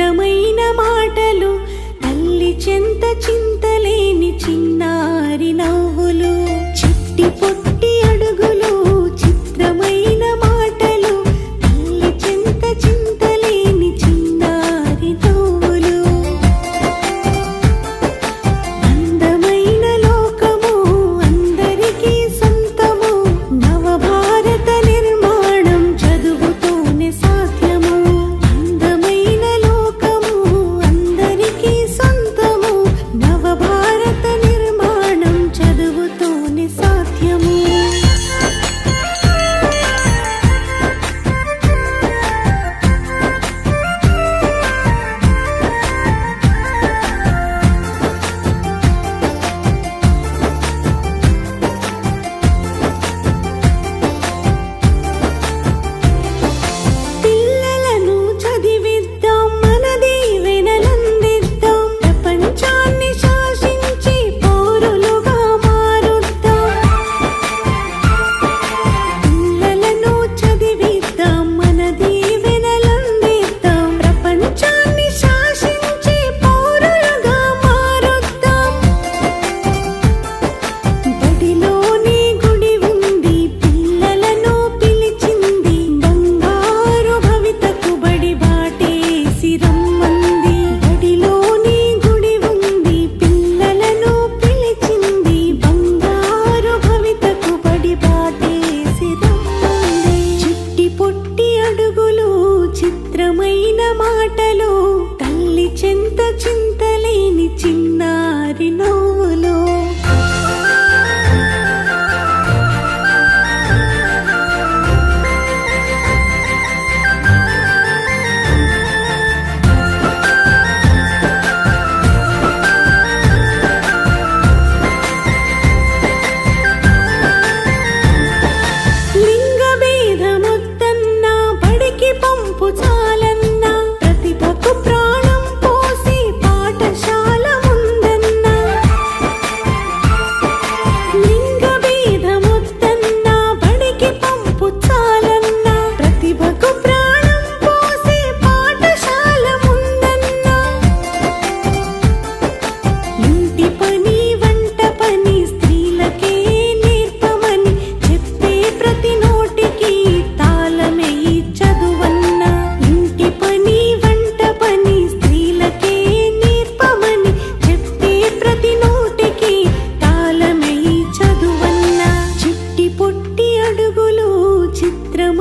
మధురమైన మాటలు తల్లి చెంత చింతలేని చిన్నారి నవ్వులు చిట్టి పొట్టి అడుగులు పవిత్రమైన మాట நின்ற